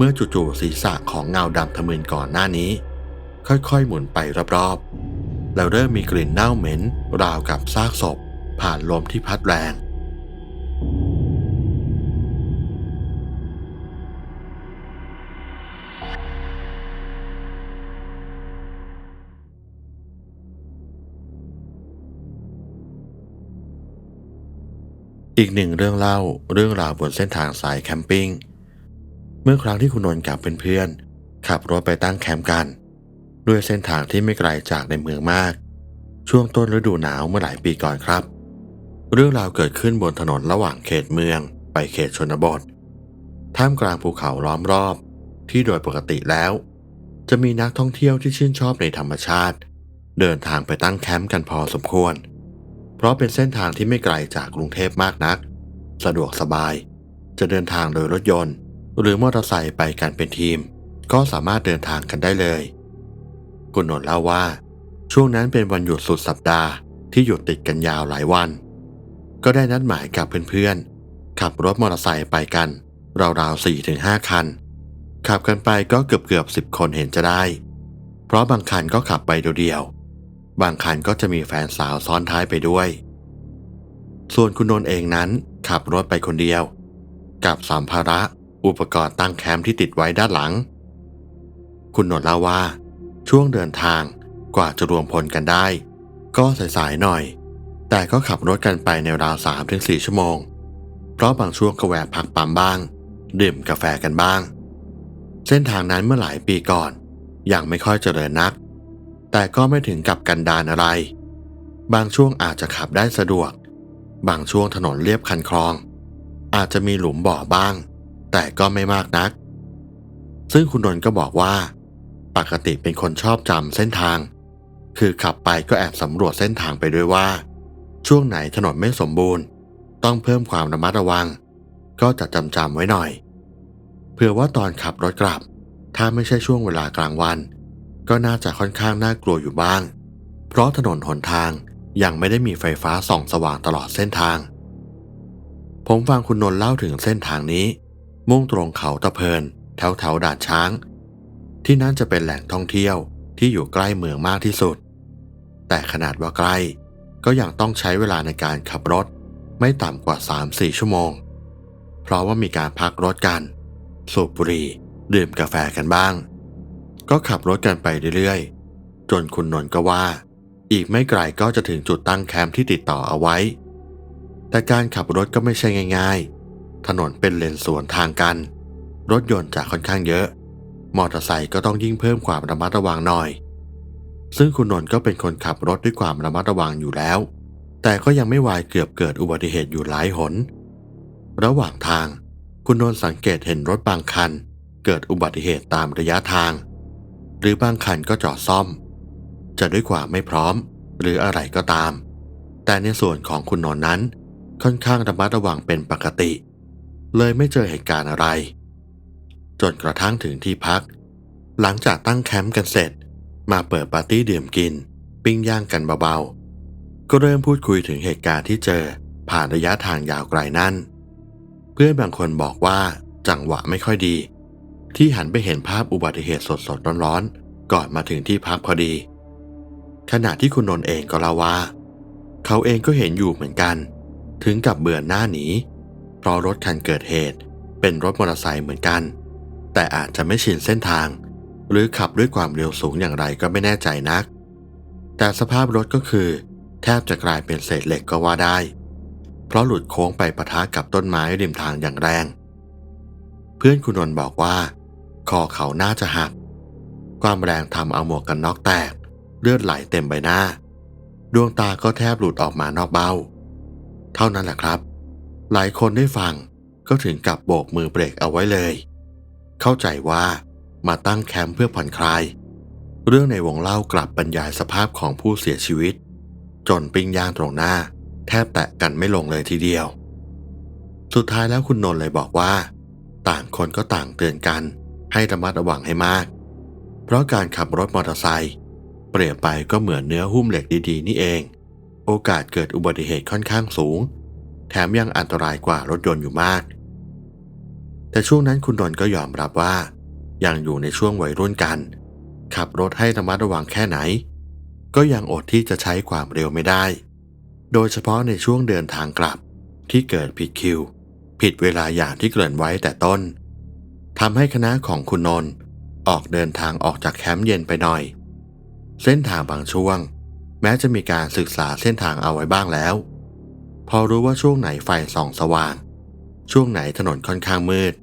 เมื่อจู่ๆศีรษะของเงาดำทะมึนก่อนหน้านี้ ค่อยๆหมุนไปรอบๆ แล้วเริ่มมีกลิ่นเน่าเหม็น ราวกับซากศพ ผ่านลมที่พัดแรง อีกหนึ่งเรื่องเล่าเรื่องราวบนเส้นทางสายแคมปิ้ง มื่อครั้งที่คุณนนท์กับเพื่อนๆขับรถไปตั้งแคมป์กัน ด้วยเส้นทางที่ไม่ไกลจากในเมืองมาก ช่วงต้นฤดูหนาวเมื่อหลายปีก่อนครับ เรื่องราวเกิดขึ้นบนถนนระหว่างเขตเมืองไปเขตชนบท ท่ามกลางภูเขาล้อมรอบ ที่โดยปกติแล้ว จะมีนักท่องเที่ยวที่ชื่นชอบในธรรมชาติ เดินทางไปตั้งแคมป์กันพอสมควร เพราะเป็นเส้นทางที่ไม่ไกลจากกรุงเทพมากนัก สะดวกสบาย จะเดินทางโดยรถยนต์ หรือมอเตอร์ไซค์ไปกันเป็นทีม ก็สามารถเดินทางกันได้เลย คุณนนท์เล่าว่า ช่วงนั้นเป็นวันหยุดสุดสัปดาห์ที่หยุดติดกันยาวหลายวัน ก็ได้นัดหมายกับเพื่อนๆ ขับรถมอเตอร์ไซค์ไปกัน ราวๆ4-5ถึงห้าคัน ขับกันไปก็เกือบเกือบสิบคนเห็นจะได้ เพราะบางคันก็ขับไปเดียวๆบางคันก็จะมีแฟนสาวซ้อนท้ายไปด้วย ส่วนคุณนนท์เองนั้นขับรถไปคนเดียว กับสัมภาระ อุปกรณ์ตั้งแคมป์ที่ติดไว้ด้านหลัง คุณนนท์เล่าว่า ช่วงเดินทางกว่าจะรวมพลกันได้ ก็สายๆหน่อย แต่ก็ขับรถกันไปในราวสามถึงสี่ชั่วโมง เพราะบางช่วงก็แวะพักปั๊มบ้าง ดื่มกาแฟกันบ้าง เส้นทางนั้นเมื่อหลายปีก่อนยังไม่ค่อยเจริญนัก แต่ก็ไม่ถึงกับกันดานอะไร บางช่วงอาจจะขับได้สะดวก บางช่วงถนนเรียบคันคลอง อาจจะมีหลุมบ่อบ้าง แต่ก็ไม่มากนัก ซึ่งคุณนนท์ก็บอกว่า ปกติเป็นคนชอบจำเส้นทาง คือขับไปก็แอบสำรวจเส้นทางไปด้วยว่า ช่วงไหนถนนไม่สมบูรณ์ ต้องเพิ่มความระมัดระวัง ก็จะจำจำไว้หน่อย เผื่อว่าตอนขับรถกลับ ถ้าไม่ใช่ช่วงเวลากลางวัน ก็น่าจะค่อนข้างน่ากลัวอยู่บ้าง เพราะถนนหนทางยังไม่ได้มีไฟฟ้าส่องสว่างตลอดเส้นทาง ผมฟังคุณนนท์เล่าถึงเส้นทางนี้ มุ่งตรงเขาตะเพินแถวแถวด่านช้าง ที่นั่นจะเป็นแหล่งท่องเที่ยวที่อยู่ใกล้เมืองมากที่สุด แต่ขนาดว่าใกล้ก็ยังต้องใช้เวลาในการขับรถไม่ต่ำกว่า 3-4 ชั่วโมง เพราะว่ามีการพักรถกัน สูบบุหรี่ดื่มกาแฟกันบ้าง ก็ขับรถกันไปเรื่อยๆ จนคุณนนท์ก็ว่า อีกไม่ไกลก็จะถึงจุดตั้งแคมป์ที่ติดต่อเอาไว้ แต่การขับรถก็ไม่ใช่ง่าย ๆ ถนนเป็นเลนสวนทางกัน รถยนต์จะค่อนข้างเยอะ มอเตอร์ไซค์ก็ต้องยิ่งเพิ่มความระมัดระวังหน่อย ซึ่งคุณนนท์ก็เป็นคนขับรถด้วยความระมัดระวังอยู่แล้ว แต่ก็ยังไม่วายเกือบเกิดอุบัติเหตุอยู่หลายหน ระหว่างทาง คุณนนท์สังเกตเห็นรถบางคัน เกิดอุบัติเหตุตามระยะทาง หรือบางคันก็จอดซ่อม จะด้วยความไม่พร้อม หรืออะไรก็ตาม แต่ในส่วนของคุณนนท์นั้น ค่อนข้างระมัดระวังเป็นปกติเเลยไม่เจอเหตุการณ์อะไร จนกระทั่งถึงที่พัก หลังจากตั้งแคมป์กันเสร็จ มาเปิดปาร์ตี้ดื่มกิน ปิ้งย่างกันเบาๆ ก็เริ่มพูดคุยถึงเหตุการณ์ที่เจอผ่านระยะทางยาวไกลนั่น เพื่อนบางคนบอกว่าจังหวะไม่ค่อยดี ที่หันไปเห็นภาพอุบัติเหตุสดๆร้อนๆ ก่อนมาถึงที่พักพอดี ขณะที่คุณนนท์เองก็เล่าว่า เขาเองก็เห็นอยู่เหมือนกัน ถึงกับเบื่อหน้าหนี เพราะรถคันเกิดเหตุ เป็นรถมอเตอร์ไซค์เหมือนกัน แต่อาจจะไม่ชินเส้นทาง หรือขับด้วยความเร็วสูงอย่างไรก็ไม่แน่ใจนัก แต่สภาพรถก็คือ แทบจะกลายเป็นเศษเหล็กก็ว่าได้ เพราะหลุดโค้งไปปะทะกับต้นไม้ริมทางอย่างแรง เพื่อนคุณนนท์บอกว่า คอเขาน่าจะหัก ความแรงทำเอาหมวกกันน็อกแตก เลือดไหลเต็มใบหน้า ดวงตาก็แทบหลุดออกมานอกเบ้า เท่านั้นแหละครับ หลายคนได้ฟังก็ถึงกับโบกมือเบรกเอาไว้เลย เข้าใจว่ามาตั้งแคมป์เพื่อผ่อนคลาย เรื่องในวงเล่ากลับบรรยายสภาพของผู้เสียชีวิต จนปิ้งย่างตรงหน้า แทบแตะกันไม่ลงเลยทีเดียว สุดท้ายแล้วคุณนนท์เลยบอกว่า ต่างคนก็ต่างเตือนกันให้ระมัดระวังให้มาก เพราะการขับรถมอเตอร์ไซค์เปรียบไปก็เหมือนเนื้อหุ้มเหล็กดีๆ นี่เอง โอกาสเกิดอุบัติเหตุค่อนข้างสูง แถมยังอันตรายกว่ารถยนต์อยู่มาก แต่ช่วงนั้นคุณนนท์ก็ยอมรับว่า ยังอยู่ในช่วงวัยรุ่นกัน ขับรถให้ระมัดระวังแค่ไหน ก็ยังอดที่จะใช้ความเร็วไม่ได้ โดยเฉพาะในช่วงเดินทางกลับที่เกิดผิดคิว ผิดเวลาอย่างที่เกริ่นไว้แต่ต้นทำให้คณะของคุณนนท์ออกเดินทางออกจากแคมป์เย็นไปหน่อย เส้นทางบางช่วง แม้จะมีการศึกษาเส้นทางเอาไว้บ้างแล้ว พอรู้ว่าช่วงไหนไฟส่องสว่าง ช่วงไหนถนนค่อนข้างมืด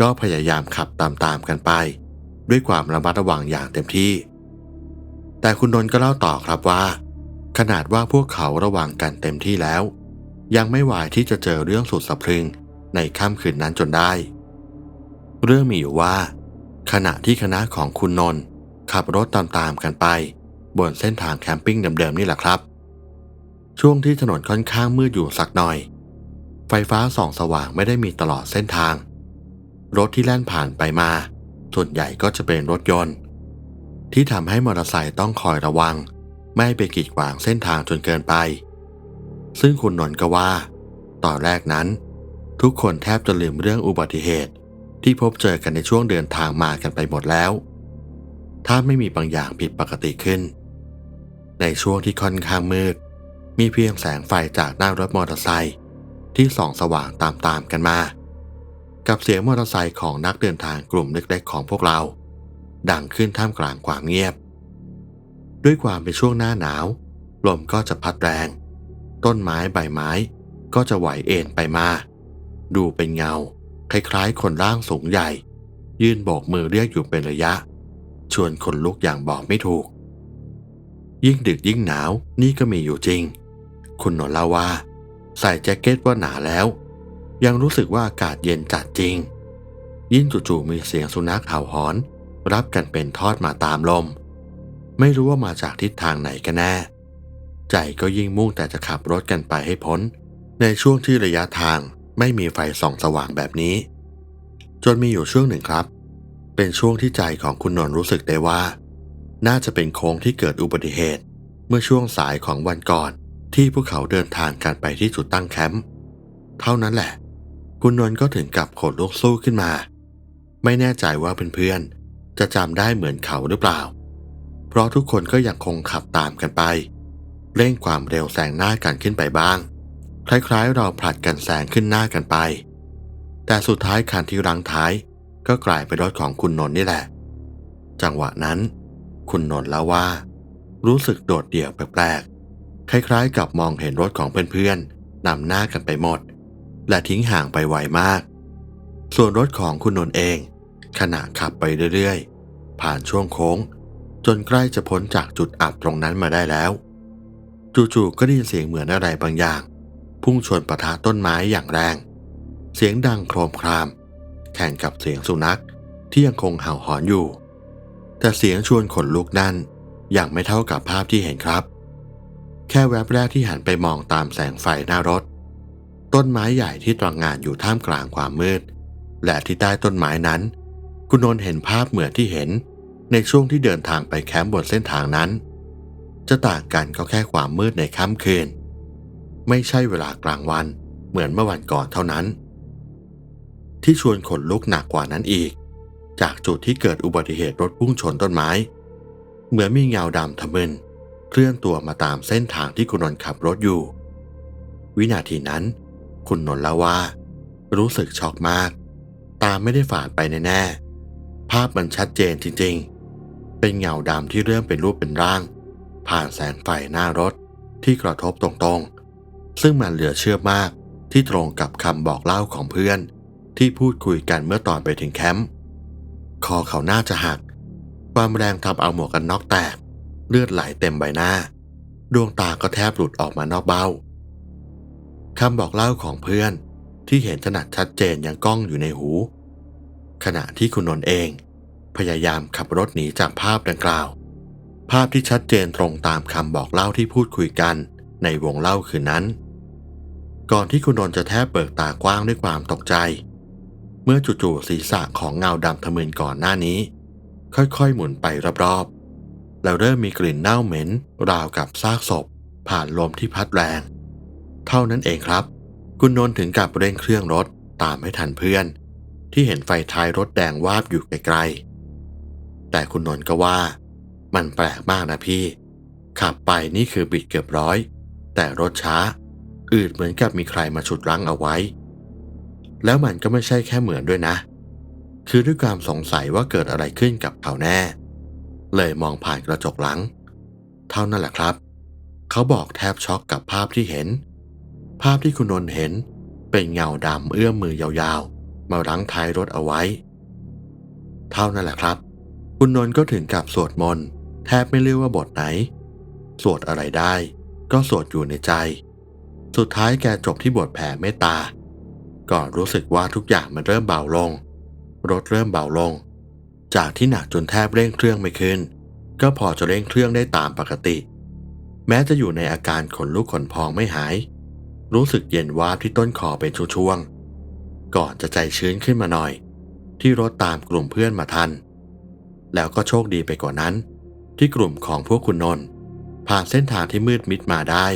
ก็พยายามขับตามๆกันไป ด้วยความระมัดระวังอย่างเต็มที่ แต่คุณนนท์ก็เล่าต่อครับว่า ขนาดว่าพวกเขาระวังกันเต็มที่แล้ว ยังไม่ไหวที่จะเจอเรื่องสุดสะพรึงในค่ำคืนนั้นจนได้ เรื่องมีอยู่ว่า ขณะที่คณะของคุณนนท์ขับรถตามๆกันไป บนเส้นทางแคมปิ้งเดิมๆนี่แหละครับ ช่วงที่ถนนค่อนข้างมืดอยู่สักหน่อย ไฟฟ้าส่องสว่างไม่ได้มีตลอดเส้นทาง รถที่แล่นผ่านไปมา ส่วนใหญ่ก็จะเป็นรถยนต์ ที่ทำให้มอเตอร์ไซค์ต้องคอยระวัง ไม่ไปกีดขวางเส้นทางจนเกินไป ซึ่งคุณนนท์ก็ว่า ตอนแรกนั้น ทุกคนแทบจะลืมเรื่องอุบัติเหตุที่พบเจอกันในช่วงเดินทางมากันไปหมดแล้ว ถ้าไม่มีบางอย่างผิดปกติขึ้น ในช่วงที่ค่อนข้างมืด มีเพียงแสงไฟจากหน้ารถมอเตอร์ไซค์ที่ส่องสว่างตามๆกันมา กับเสียงมอเตอร์ไซค์ของนักเดินทางกลุ่มเล็กๆ ของพวกเรา ดังขึ้นท่ามกลางความเงียบ ด้วยความเป็นช่วงหน้าหนาว ลมก็จะพัดแรง ต้นไม้ใบไม้ก็จะไหวเอ็นไปมา ดูเป็นเงา คล้ายๆ คนร่างสูงใหญ่ ยื่นโบกมือเรียกอยู่เป็นระยะ ชวนคนลุกอย่างบอกไม่ถูก ยิ่งดึกยิ่งหนาวนี่ก็มีอยู่จริง คุณนนเล่าว่า ใส่แจ็คเก็ตว่าหนาแล้ว ยังรู้สึกว่าอากาศเย็นจัดจริง ยิ่งจู่ๆมีเสียงสุนัขเห่าหอน รับกันเป็นทอดมาตามลม ไม่รู้ว่ามาจากทิศทางไหนกันแน่ ใจก็ยิ่งมุ่งแต่จะขับรถกันไปให้พ้น ในช่วงที่ระยะทางไม่มีไฟส่องสว่างแบบนี้ จนมีอยู่ช่วงหนึ่งครับ เป็นช่วงที่ใจของคุณนนรู้สึกได้ว่า น่าจะเป็นโค้งที่เกิดอุบัติเหตุเมื่อช่วงสายของวันก่อน ที่พวกเขาเดินทางกันไปที่จุดตั้งแคมป์เท่านั้นแหละ คุณนนท์ก็ถึงกับขนลุกสู้ขึ้นมา ไม่แน่ใจว่าเพื่อนๆจะจำได้เหมือนเขาหรือเปล่า เพราะทุกคนก็ยังคงขับตามกันไป เร่งความเร็วแซงหน้ากันขึ้นไปบ้าง คล้ายๆเราผลัดกันแซงขึ้นหน้ากันไป แต่สุดท้ายคันที่รังท้ายก็กลายเป็นรถของคุณนนท์นี่แหละ จังหวะนั้น คุณนนท์เล่าว่า รู้สึกโดดเดี่ยวแปลกๆ คล้ายๆ กับมองเห็นรถของเพื่อนๆนำหน้ากันไปหมด และทิ้งห่างไปไวมาก ส่วนรถของคุณนนท์เอง ขณะขับไปเรื่อยๆ ผ่านช่วงโค้ง จนใกล้จะพ้นจากจุดอับตรงนั้นมาได้แล้ว จู่ๆก็ได้ยินเสียงเหมือนอะไรบางอย่าง พุ่งชนปะทะต้นไม้อย่างแรง เสียงดังโครมคราม แข่งกับเสียงสุนัขที่ยังคงเห่าหอนอยู่ แต่เสียงชวนขนลุกนั่นยังไม่เท่ากับภาพที่เห็นครับ แค่แวบแรกที่หันไปมองตามแสงไฟหน้ารถ ต้นไม้ใหญ่ที่ตระงงานอยู่ท่ามกลางความมืด และที่ใต้ต้นไม้นั้น คุณนนท์เห็นภาพเหมือนที่เห็น ในช่วงที่เดินทางไปแคมป์บนเส้นทางนั้น จะต่างกันก็แค่ความมืดในค่ำคืน ไม่ใช่เวลากลางวันเหมือนเมื่อวันก่อนเท่านั้น ที่ชวนขนลุกหนักกว่านั้นอีก จากจุดที่เกิดอุบัติเหตุรถพุ่งชนต้นไม้ เหมือนมีเงาดำทะมึน เคลื่อนตัวมาตามเส้นทางที่คุณนนท์ขับรถอยู่ วินาทีนั้น คุณนนท์เล่าว่า รู้สึกช็อกมาก ตาไม่ได้ฝาดไปแน่ๆภาพมันชัดเจนจริงๆ เป็นเงาดำที่เริ่มเป็นรูปเป็นร่าง ผ่านแสงไฟหน้ารถที่กระทบตรงๆ ซึ่งมันเหลือเชื่อมากที่ตรงกับคำบอกเล่าของเพื่อน ที่พูดคุยกันเมื่อตอนไปถึงแคมป์คอเขาน่าจะหัก ความแรงทำเอาหมวกกันน็อกแตก เลือดไหลเต็มใบหน้า ดวงตาก็แทบหลุดออกมานอกเบ้าคำบอกเล่าของเพื่อนที่เห็นถนัดชัดเจนยังก้องอยู่ในหู ขณะที่คุณนนท์เอง พยายามขับรถหนีจากภาพดังกล่าว ภาพที่ชัดเจนตรงตามคำบอกเล่าที่พูดคุยกันในวงเล่าคืนนั้น ก่อนที่คุณนนท์จะแทบเปิดตากว้างด้วยความตกใจ เมื่อจู่ๆศีรษะของเงาดำทะมึนก่อนหน้านี้ ค่อยๆหมุนไปรอบๆ แล้วเริ่มมีกลิ่นเน่าเหม็น ราวกับซากศพ ผ่านลมที่พัดแรง เท่านั้นเองครับ คุณนนท์ถึงกับเร่งเครื่องรถตามให้ทันเพื่อน ที่เห็นไฟท้ายรถแดงวาบอยู่ไกลๆ แต่คุณนนท์ก็ว่า มันแปลกมากนะพี่ ขับไปนี่คือบิดเกือบร้อย แต่รถช้า อืดเหมือนกับมีใครมาฉุดรั้งเอาไว้ แล้วมันก็ไม่ใช่แค่เหมือนด้วยนะ คือด้วยความสงสัยว่าเกิดอะไรขึ้นกับเขาแน่ เลยมองผ่านกระจกหลัง เท่านั้นแหละครับ เขาบอกแทบช็อกกับภาพที่เห็น ภาพที่คุณนนท์เห็นเป็นเงาดำเอื้อมมือยาวๆ มารั้งท้ายรถเอาไว้ เท่านั้นแหละครับ คุณนนท์ก็ถึงกับสวดมนต์แทบไม่เลือกว่าบทไหน สวดอะไรได้ ก็สวดอยู่ในใจ สุดท้ายแกจบที่บทแผ่เมตตาก่อนรู้สึกว่าทุกอย่างมันเริ่มเบาลง รถเริ่มเบาลง จากที่หนักจนแทบเร่งเครื่องไม่ขึ้น ก็พอจะเร่งเครื่องได้ตามปกติ แม้จะอยู่ในอาการขนลุกขนพองไม่หาย รู้สึกเย็นวาบที่ต้นคอเป็นช่วงๆก่อนจะใจชื้นขึ้นมาหน่อย ที่รถตามกลุ่มเพื่อนมาทัน แล้วก็โชคดีไปกว่านั้น ที่กลุ่มของพวกคุณนนท์ผ่านเส้นทางที่มืดมิดมาได้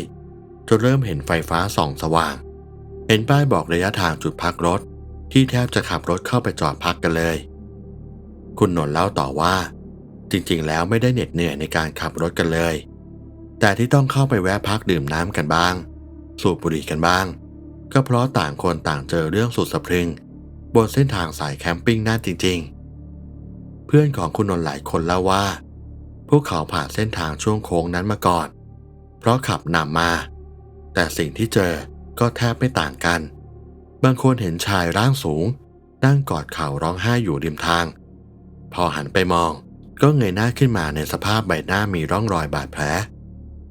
จนเริ่มเห็นไฟฟ้าส่องสว่าง เห็นป้ายบอกระยะทางจุดพักรถที่แทบจะขับรถเข้าไปจอดพักกันเลย คุณนนท์เล่าต่อว่า จริงๆ แล้วไม่ได้เหน็ดเหนื่อยในการขับรถกันเลย แต่ที่ต้องเข้าไปแวะพักดื่มน้ำกันบ้าง สูบบุหรี่กันบ้าง ก็เพราะต่างคนต่างเจอเรื่องสุดสะพรึง บนเส้นทางสายแคมปิ้งนั่นจริง ๆ เพื่อนของคุณนนท์หลายคนเล่าว่า พวกเขาผ่านเส้นทางช่วงโค้งนั้นมาก่อน เพราะขับนำมา แต่สิ่งที่เจอก็แทบไม่ต่างกัน บางคนเห็นชายร่างสูงนั่งกอดเข่าร้องไห้อยู่ริมทาง พอหันไปมอง ก็เงยหน้าขึ้นมาในสภาพใบหน้ามีร่องรอยบาดแผล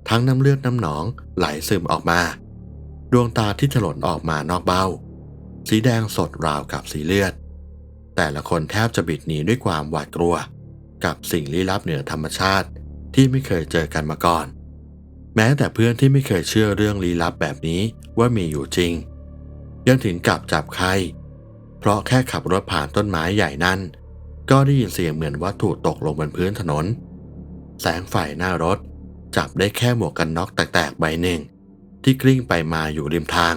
ทั้งน้ำเลือดน้ำหนองไหลซึมออกมา ดวงตาที่ถลนออกมานอกเบ้า สีแดงสดราวกับสีเลือด แต่ละคนแทบจะบิดหนีด้วยความหวาดกลัว กับสิ่งลี้ลับเหนือธรรมชาติที่ไม่เคยเจอกันมาก่อน แม้แต่เพื่อนที่ไม่เคยเชื่อเรื่องลี้ลับแบบนี้ว่ามีอยู่จริง ยังถึงกับจับใคร เพราะแค่ขับรถผ่านต้นไม้ใหญ่นั่น ก็ได้ยินเสียงเหมือนวัตถุตกลงบนพื้นถนน แสงไฟหน้ารถ จับได้แค่หมวกกันน็อกแตกๆใบหนึ่ง ที่กลิ้งไปมาอยู่ริมทาง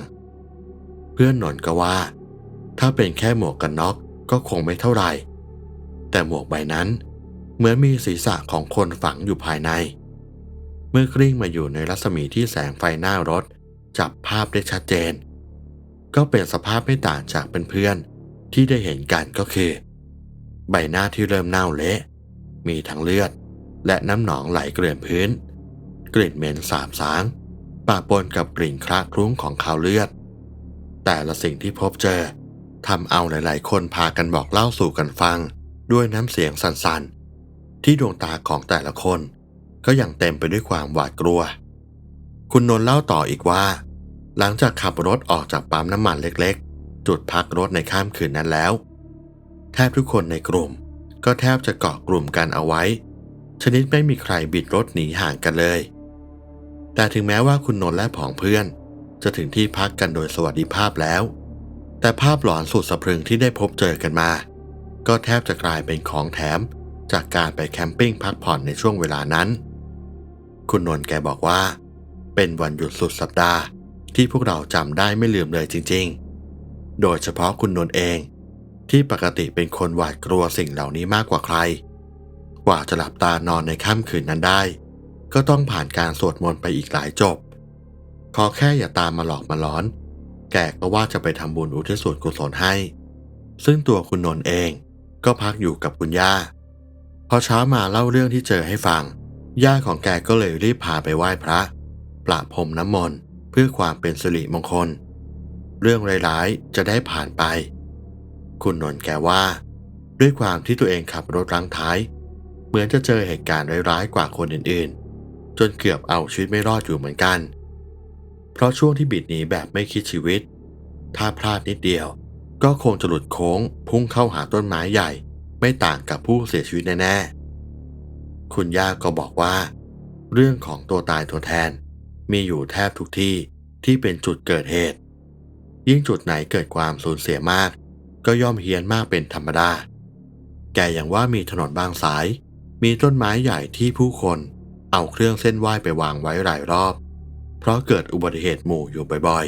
เพื่อนหนนก็ว่า ถ้าเป็นแค่หมวกกันน็อกก็คงไม่เท่าไหร่ แต่หมวกใบนั้นเหมือนมีศีรษะของคนฝังอยู่ภายใน เมื่อกลิ้งมาอยู่ในรัศมีที่แสงไฟหน้ารถ จับภาพได้ชัดเจน ก็เป็นสภาพไม่ต่างจากเป็นเพื่อนที่ได้เห็นกันก็คือ ใบหน้าที่เริ่มเน่าเละ มีทั้งเลือด และน้ำหนองไหลเกลื่อนพื้น กลิ่นเหม็นสาบสางปะปนกับกลิ่นคละคลุ้งของคาวเลือด แต่ละสิ่งที่พบเจอทำเอาหลาย ๆ คนพากันบอกเล่าสู่กันฟัง ด้วยน้ำเสียงสั่น ๆ ที่ดวงตาของแต่ละคน ก็ยังเต็มไปด้วยความหวาดกลัว คุณนนท์เล่าต่ออีกว่า หลังจากขับรถออกจากปั๊มน้ำมันเล็ก ๆ จุดพักรถในข้ามคืนนั้นแล้ว แทบทุกคนในกลุ่ม ก็แทบจะเกาะกลุ่มกันเอาไว้ ชนิดไม่มีใครบิดรถหนีห่างกันเลย แต่ถึงแม้ว่าคุณนนท์และผองเพื่อน จะถึงที่พักกันโดยสวัสดิภาพแล้ว แต่ภาพหลอนสุดสะพรึงที่ได้พบเจอกันมา ก็แทบจะกลายเป็นของแถมจากการไปแคมปิ้งพักผ่อนในช่วงเวลานั้น คุณนนท์แกบอกว่า เป็นวันหยุดสุดสัปดาห์ที่พวกเราจำได้ไม่ลืมเลยจริง ๆ โดยเฉพาะคุณนนท์เอง ที่ปกติเป็นคนหวาดกลัวสิ่งเหล่านี้มากกว่าใคร กว่าจะหลับตานอนในค่ำคืนนั้นได้ ก็ต้องผ่านการสวดมนต์ไปอีกหลายจบ ขอแค่อย่าตามมาหลอกมาล้อน แกก็ว่าจะไปทำบุญอุทิศส่วนกุศลให้ ซึ่งตัวคุณนนท์เองก็พักอยู่กับคุณย่า พอเช้ามาเล่าเรื่องที่เจอให้ฟัง ย่าของแกก็เลยรีบพาไปไหว้พระ ปราพรมน้ำมนต์เพื่อความเป็นสิริมงคล เรื่องร้ายๆจะได้ผ่านไป คุณนนท์แกว่า ด้วยความที่ตัวเองขับรถรังท้าย เหมือนจะเจอเหตุการณ์ร้ายๆกว่าคนอื่นๆ จนเกือบเอาชีวิตไม่รอดอยู่เหมือนกัน เพราะช่วงที่บิดหนีแบบไม่คิดชีวิต ถ้าพลาดนิดเดียว ก็คงจะหลุดโค้ง พุ่งเข้าหาต้นไม้ใหญ่ ไม่ต่างกับผู้เสียชีวิตแน่ๆ คุณย่าก็บอกว่า เรื่องของตัวตายตัวแทน มีอยู่แทบทุกที่ที่เป็นจุดเกิดเหตุยิ่งจุดไหนเกิดความสูญเสียมาก ก็ย่อมเฮี้ยนมากเป็นธรรมดา แกอย่างว่ามีถนนบางสาย มีต้นไม้ใหญ่ที่ผู้คนเอาเครื่องเส้นไหว้ไปวางไว้หลายรอบ เพราะเกิดอุบัติเหตุหมู่อยู่บ่อย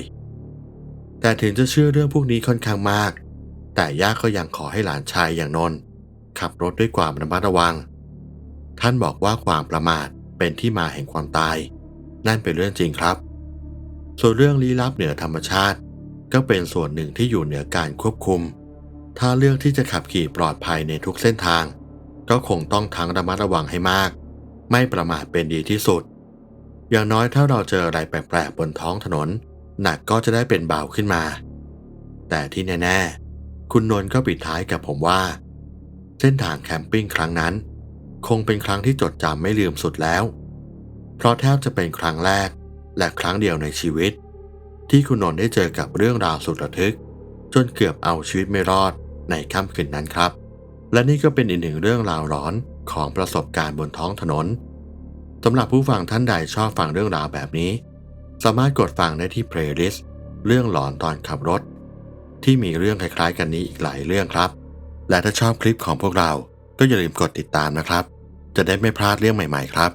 ๆ แต่ถึงจะเชื่อเรื่องพวกนี้ค่อนข้างมาก แต่ย่าก็ยังขอให้หลานชายอย่างนนท์ขับรถด้วยความระมัดระวัง ท่านบอกว่าความประมาทเป็นที่มาแห่งความตาย นั่นเป็นเรื่องจริงครับ ส่วนเรื่องลี้ลับเหนือธรรมชาติ ก็เป็นส่วนหนึ่งที่อยู่เหนือการควบคุม ถ้าเลือกที่จะขับขี่ปลอดภัยในทุกเส้นทาง ก็คงต้องทั้งระมัดระวังให้มาก ไม่ประมาทเป็นดีที่สุด อย่างน้อยถ้าเราเจออะไรแปลกๆบนท้องถนน หนักก็จะได้เป็นเบาขึ้นมา แต่ที่แน่ ๆ คุณนนท์ก็ปิดท้ายกับผมว่า เส้นทางแคมปิ้งครั้งนั้น คงเป็นครั้งที่จดจำไม่ลืมสุดแล้ว เพราะแทบจะเป็นครั้งแรกและครั้งเดียวในชีวิต ที่คุณนนท์ได้เจอกับเรื่องราวสุดระทึก จนเกือบเอาชีวิตไม่รอด ในค่ำคืนนั้นครับ และนี่ก็เป็นอีกหนึ่งเรื่องราวร้อนของประสบการณ์บนท้องถนนสำหรับผู้ฟังท่านใดชอบฟังเรื่องราวแบบนี้ สามารถกดฟังได้ที่เพลย์ลิสต์เรื่องหลอนตอนขับรถ ที่มีเรื่องคล้ายๆ กันนี้อีกหลายเรื่องครับ และถ้าชอบคลิปของพวกเราก็อย่าลืมกดติดตามนะครับ จะได้ไม่พลาดเรื่องใหม่ ๆ ครับ